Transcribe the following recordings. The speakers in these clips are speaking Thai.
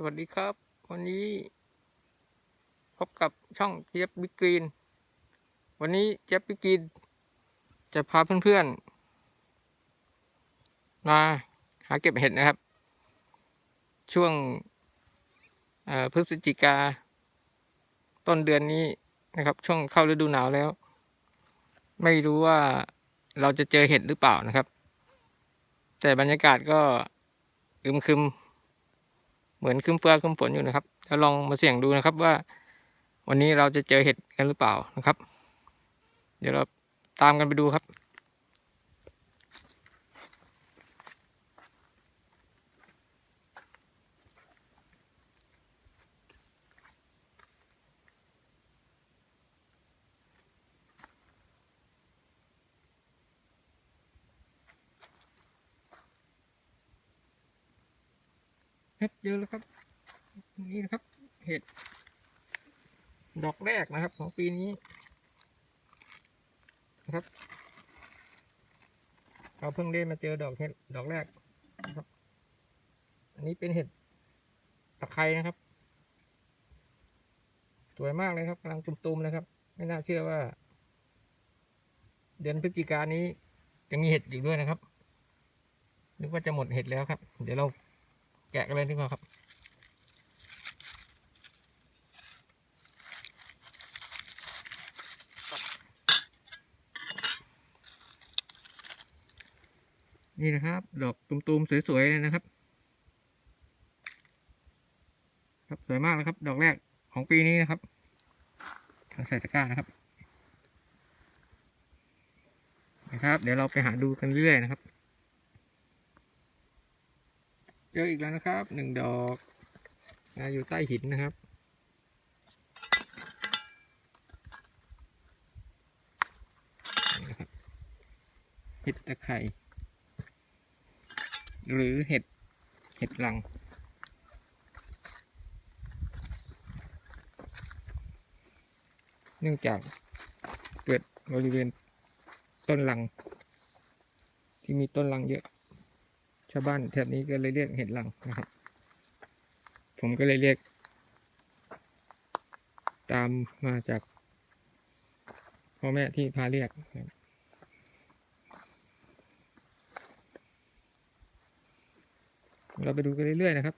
สวัสดีครับ วันนี้ พบกับช่องเจี๊ยบบิ๊กกรีน วันนี้เจี๊ยบบิ๊กกรีน จะพาเพื่อนๆ มาหาเก็บเห็ดนะครับ ช่วงพฤศจิกา ต้นเดือนนี้นะครับ ช่วงเข้าฤดูหนาวแล้ว ไม่รู้ว่าเราจะเจอเห็ดหรือเปล่านะครับ แต่บรรยากาศก็อึมครึม เหมือนคึ้มฟ้าครึ้มฝนอยู่นะครับจะลองมาเสี่ยงดูนะครับว่า วันนี้เราจะเจอเห็ดกันหรือเปล่านะครับ เดี๋ยวเราตามกันไปดูครับ ครับเจอะแล้วครับ นี่นะครับ เห็ด ดอกแรกนะครับ ของปีนี้นะครับเราเพิ่งได้มาเจอดอกเห็ดดอกแรกนะครับ อันนี้เป็นเห็ดตะไคร้นะครับ สวยมากเลยครับกำลังตุ่มๆเลยครับ ไม่น่าเชื่อว่า เดือนพฤศจิกายนนี้จะมีเห็ดอยู่ด้วยนะครับนึกว่าจะหมดเห็ดแล้วครับ เดี๋ยวเรา แกะกันเลยดีกว่าครับ นี่นะครับ ดอกตุมๆสวยๆเลยนะครับ ครับสวยมากนะครับ ดอกแรกของปีนี้นะครับเอาใส่ตะกร้านะครับนะครับ เดี๋ยวเราไปหาดูกันเรื่อยๆนะครับ เจออีกแล้วนะครับหนึ่งดอกนะอยู่ใต้หินนะครับ เห็ดตะไคร่หรือเห็ด เห็ดลัง เนื่องจากเกิดบริเวณต้นลัง ที่มีต้นลังเยอะ ชาวบ้านแถบนี้ก็เลยเรียกเห็ดลังนะครับ ผมก็เลยเรียก ตามมาจากพ่อแม่ที่พาเรียกเราไปดูกันเรื่อยๆนะครับ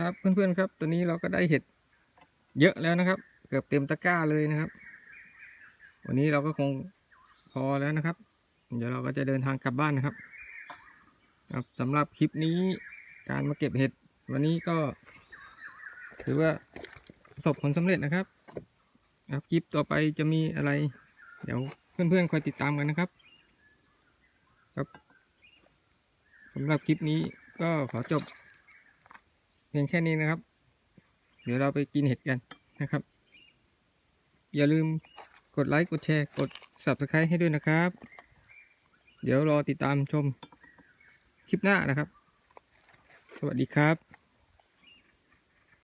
ครับเพื่อนๆครับ ตอนนี้เราก็ได้เห็ดเยอะแล้วนะครับ เกือบเต็มตะกร้าเลยนะครับ วันนี้เราก็คงพอแล้วนะครับ เดี๋ยวเราก็จะเดินทางกลับบ้านนะครับ ครับสำหรับคลิปนี้การมาเก็บเห็ดวันนี้ก็ ถือว่าประสบผลสำเร็จนะครับ ครับคลิปต่อไปจะมีอะไร เดี๋ยวเพื่อนๆคอยติดตามกันนะครับ ครับสำหรับคลิปนี้ก็ขอจบ เพียงแค่นี้นะครับ เดี๋ยวเราไปกินเห็ดกันนะครับ อย่าลืมกดไลค์กดแชร์กด subscribe ให้ด้วยนะครับ เดี๋ยวรอติดตามชมคลิปหน้านะครับ สวัสดีครับ